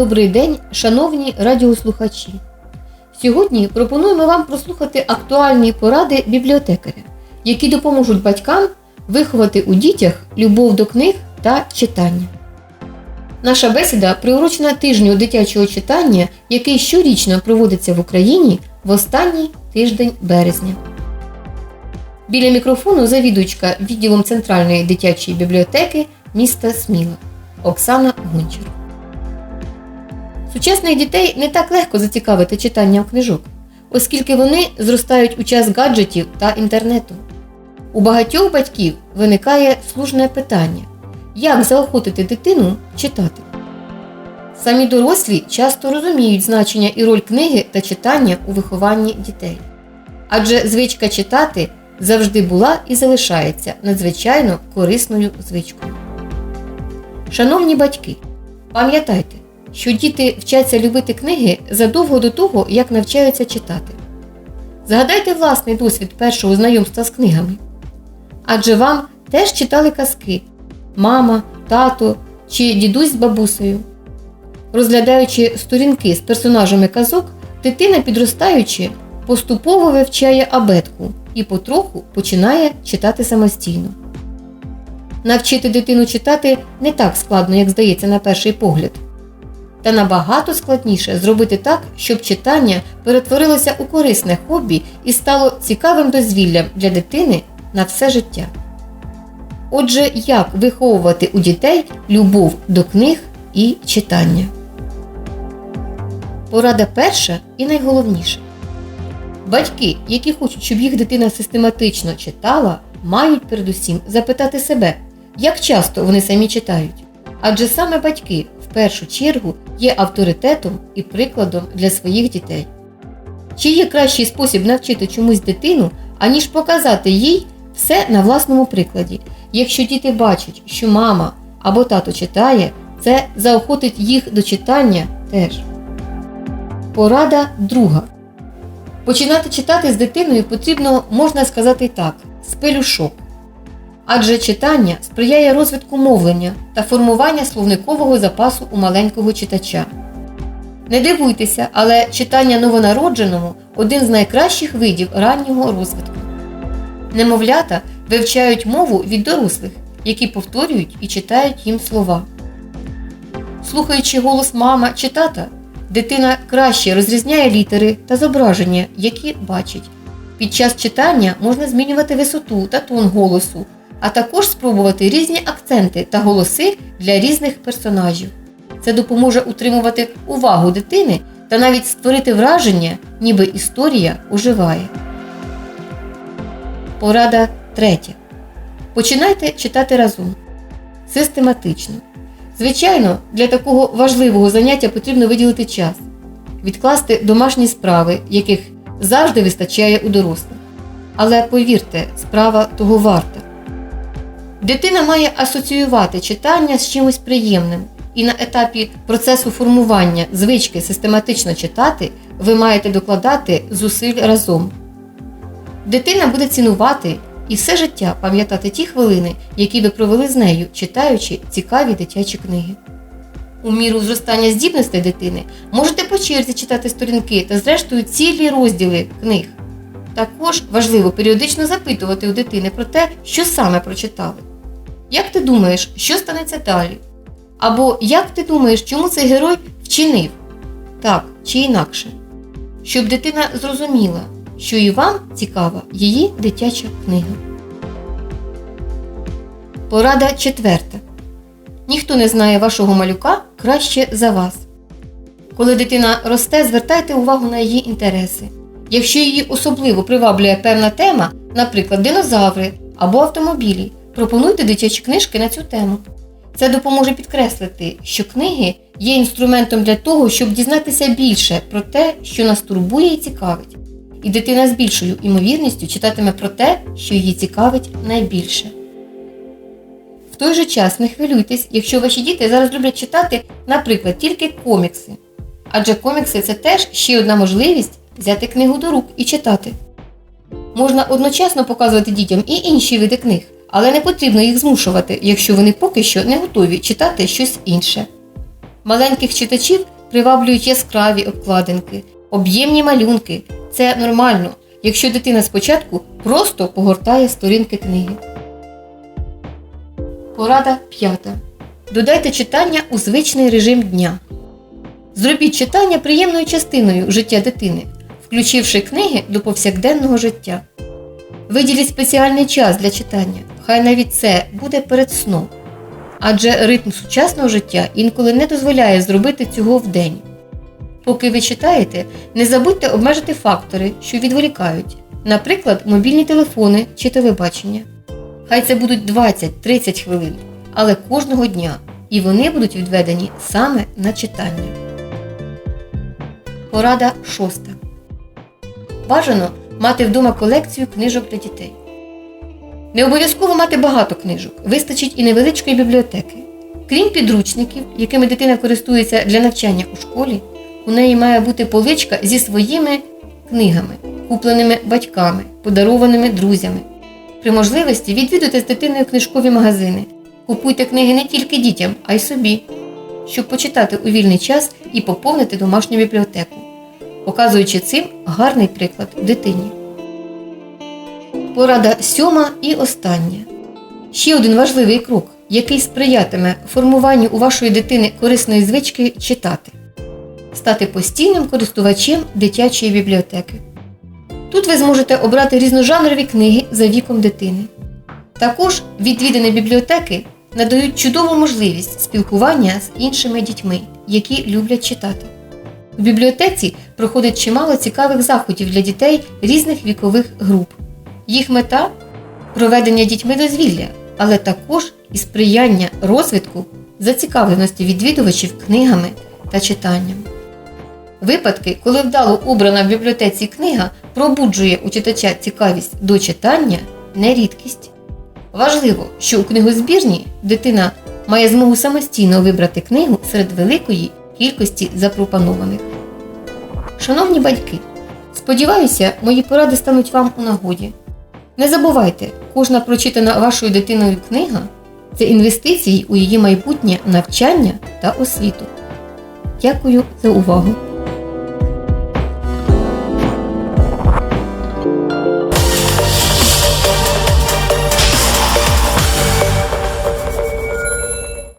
Добрий день, шановні радіослухачі. Сьогодні пропонуємо вам прослухати актуальні поради бібліотекаря, які допоможуть батькам виховати у дітях любов до книг та читання. Наша бесіда приурочена тижню дитячого читання, який щорічно проводиться в Україні в останній тиждень березня. Біля мікрофону завідувачка відділом Центральної дитячої бібліотеки міста Сміла Оксана Гончар. Сучасних дітей не так легко зацікавити читанням книжок, оскільки вони зростають у час гаджетів та інтернету. У багатьох батьків виникає слушне питання, як заохотити дитину читати. Самі дорослі часто розуміють значення і роль книги та читання у вихованні дітей. Адже звичка читати завжди була і залишається надзвичайно корисною звичкою. Шановні батьки, пам'ятайте, що діти вчаться любити книги задовго до того, як навчаються читати. Згадайте власний досвід першого знайомства з книгами. Адже вам теж читали казки мама, тато чи дідусь з бабусею. Розглядаючи сторінки з персонажами казок, дитина, підростаючи, поступово вивчає абетку і потроху починає читати самостійно. Навчити дитину читати не так складно, як здається на перший погляд. Та набагато складніше зробити так, щоб читання перетворилося у корисне хобі і стало цікавим дозвіллям для дитини на все життя. Отже, як виховувати у дітей любов до книг і читання? Порада перша і найголовніша. Батьки, які хочуть, щоб їх дитина систематично читала, мають передусім запитати себе, як часто вони самі читають. Адже саме батьки в першу чергу є авторитетом і прикладом для своїх дітей. Чи є кращий спосіб навчити чомусь дитину, аніж показати їй все на власному прикладі. Якщо діти бачать, що мама або тато читає, це заохотить їх до читання теж. Порада друга. Починати читати з дитиною потрібно, можна сказати так, з пелюшок. Адже читання сприяє розвитку мовлення та формування словникового запасу у маленького читача. Не дивуйтеся, але читання новонародженому один з найкращих видів раннього розвитку. Немовлята вивчають мову від дорослих, які повторюють і читають їм слова. Слухаючи голос мама чи тата, дитина краще розрізняє літери та зображення, які бачить. Під час читання можна змінювати висоту та тон голосу, а також спробувати різні акценти та голоси для різних персонажів. Це допоможе утримувати увагу дитини та навіть створити враження, ніби історія оживає. Порада третя. Починайте читати разом. Систематично. Звичайно, для такого важливого заняття потрібно виділити час, відкласти домашні справи, яких завжди вистачає у дорослих. Але повірте, справа того варта. Дитина має асоціювати читання з чимось приємним, і на етапі процесу формування звички систематично читати ви маєте докладати зусиль разом. Дитина буде цінувати і все життя пам'ятати ті хвилини, які ви провели з нею, читаючи цікаві дитячі книги. У міру зростання здібностей дитини можете по черзі читати сторінки та, зрештою, цілі розділи книг. Також важливо періодично запитувати у дитини про те, що саме прочитали. Як ти думаєш, що станеться далі? Або як ти думаєш, чому цей герой вчинив? Так чи інакше? Щоб дитина зрозуміла, що і вам цікава її дитяча книга. Порада четверта. Ніхто не знає вашого малюка краще за вас. Коли дитина росте, звертайте увагу на її інтереси. Якщо її особливо приваблює певна тема, наприклад, динозаври або автомобілі, пропонуйте дитячі книжки на цю тему. Це допоможе підкреслити, що книги є інструментом для того, щоб дізнатися більше про те, що нас турбує і цікавить. І дитина з більшою імовірністю читатиме про те, що її цікавить найбільше. В той же час не хвилюйтесь, якщо ваші діти зараз люблять читати, наприклад, тільки комікси. Адже комікси це теж ще одна можливість взяти книгу до рук і читати. Можна одночасно показувати дітям і інші види книг, але не потрібно їх змушувати, якщо вони поки що не готові читати щось інше. Маленьких читачів приваблюють яскраві обкладинки, об'ємні малюнки. Це нормально, якщо дитина спочатку просто погортає сторінки книги. Порада п'ята. Додайте читання у звичний режим дня. Зробіть читання приємною частиною життя дитини, включивши книги до повсякденного життя. Виділіть спеціальний час для читання, хай навіть це буде перед сном. Адже ритм сучасного життя інколи не дозволяє зробити цього вдень. Поки ви читаєте, не забудьте обмежити фактори, що відволікають, наприклад, мобільні телефони чи телебачення. Хай це будуть 20-30 хвилин, але кожного дня, і вони будуть відведені саме на читання. Порада шоста. Бажано мати вдома колекцію книжок для дітей. Не обов'язково мати багато книжок, вистачить і невеличкої бібліотеки. Крім підручників, якими дитина користується для навчання у школі, у неї має бути поличка зі своїми книгами, купленими батьками, подарованими друзями. При можливості відвідуйте з дитиною книжкові магазини. Купуйте книги не тільки дітям, а й собі, щоб почитати у вільний час і поповнити домашню бібліотеку, показуючи цим гарний приклад дитині. Порада сьома і остання. Ще один важливий крок, який сприятиме формуванню у вашої дитини корисної звички читати, стати постійним користувачем дитячої бібліотеки. Тут ви зможете обрати різножанрові книги за віком дитини. Також відвідини бібліотеки надають чудову можливість спілкування з іншими дітьми, які люблять читати. В бібліотеці проходить чимало цікавих заходів для дітей різних вікових груп. Їх мета проведення дітьми дозвілля, але також і сприяння розвитку зацікавленості відвідувачів книгами та читанням. Випадки, коли вдало обрана в бібліотеці книга пробуджує у читача цікавість до читання, не рідкість. Важливо, що у книгозбірні дитина має змогу самостійно вибрати книгу серед великої кількості запропонованих. Шановні батьки, сподіваюся, мої поради стануть вам у нагоді. Не забувайте, кожна прочитана вашою дитиною книга це інвестиції у її майбутнє навчання та освіту. Дякую за увагу!